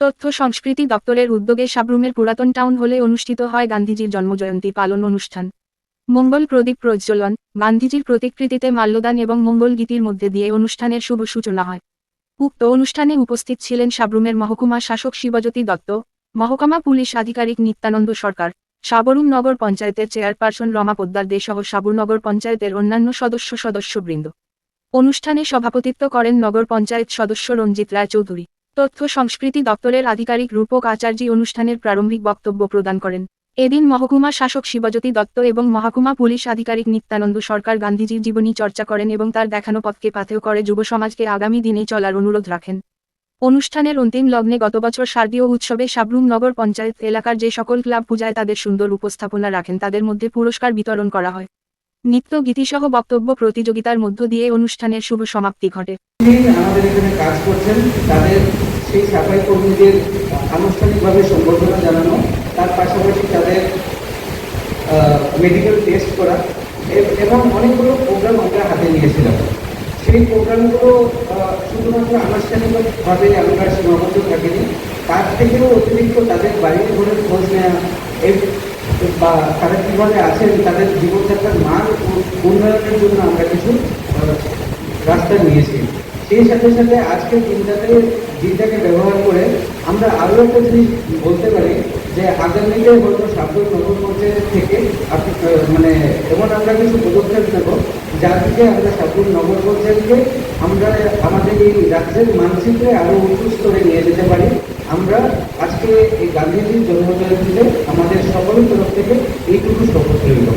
তথ্য সংস্কৃতি দপ্তরের উদ্যোগে সাবরুমের পুরাতন টাউন হলে অনুষ্ঠিত হয় গান্ধীজির জন্মজয়ন্তী পালন অনুষ্ঠান। মঙ্গল প্রদীপ প্রজ্বলন, গান্ধীজির প্রতিকৃতিতে মাল্যদান এবং মঙ্গল গীতির মধ্যে দিয়ে অনুষ্ঠানের শুভ সূচনা হয়। উক্ত অনুষ্ঠানে উপস্থিত ছিলেন সাবরুমের মহকুমা শাসক শিবজ্যোতি দত্ত, মহকুমা পুলিশ আধিকারিক নিত্যানন্দ সরকার, সাবরুম নগর পঞ্চায়েতের চেয়ারপারসন রমা পোদ্দার দে সহ সাবুরনগর পঞ্চায়েতের অন্যান্য সদস্য সদস্যবৃন্দ। অনুষ্ঠানে সভাপতিত্ব করেন নগর পঞ্চায়েত সদস্য রঞ্জিত রায় চৌধুরী। তথ্য সংস্কৃতি দপ্তরের আধিকারিক রূপক আচার্যী অনুষ্ঠানের প্রারম্ভিক বক্তব্য প্রদান করেন। এদিন মহকুমা শাসক শিবজ্যোতি দত্ত এবং মহকুমা পুলিশ আধিকারিক নিত্যানন্দ সরকার গান্ধীজির জীবনী চর্চা করেন এবং তার দেখানো পথকে পাথেয় করে যুব সমাজকে আগামী দিনে চলার অনুরোধ রাখেন। অনুষ্ঠানের অন্তিম লগ্নে গত বছর শারদীয় উৎসবে সাবরুম নগর পঞ্চায়েত এলাকার যে সকল ক্লাব পূজায় তাদের সুন্দর উপস্থাপনা রাখেন, তাদের মধ্যে পুরস্কার বিতরণ করা হয়। নৃত্য গীতিসহ বক্তব্য প্রতিযোগিতার মধ্য দিয়ে অনুষ্ঠানের শুভ সমাপ্তি ঘটে। আমাদের এখানে কাজ করছেন, তাদের সেই সাফাই কর্মীদের আনুষ্ঠানিকভাবে সম্বর্ধনা জানানো, তার পাশাপাশি তাদের মেডিকেল টেস্ট করা এবং অনেকগুলো প্রোগ্রাম আমরা হাতে নিয়েছিলাম। সেই প্রোগ্রামগুলো শুধুমাত্র আনুষ্ঠানিকভাবে আমরা সীমাবদ্ধ থাকিনি, তার থেকেও অতিরিক্ত তাদের বাড়ির ঘরের খোঁজ নেওয়া বা তারা কীভাবে আছেন, তাদের জীবনযাত্রার মান উন্নয়নের জন্য আমরা কিছু রাস্তা নিয়েছি। সেই সাথে সাথে আজকের দিনটাতে দিনটাকে ব্যবহার করে আমরা আরও একটা জিনিস বলতে পারি যে, আগামীতে হয়তো সাবরুম নগর পঞ্চায়েত থেকে আপনি মানে এমন আমরা কিছু পদক্ষেপ নেব যার থেকে আমরা সাবরুম নগর পঞ্চায়েতকে আমরা আমাদের এই রাজ্যের মানচিত্রে আরও উঁচু স্তরে নিয়ে যেতে পারি। আমরা আজকে এই গান্ধীজির জন্মজয়ন্তীতে আমাদের সকলের তরফ থেকে এইটুকু শপথ রইল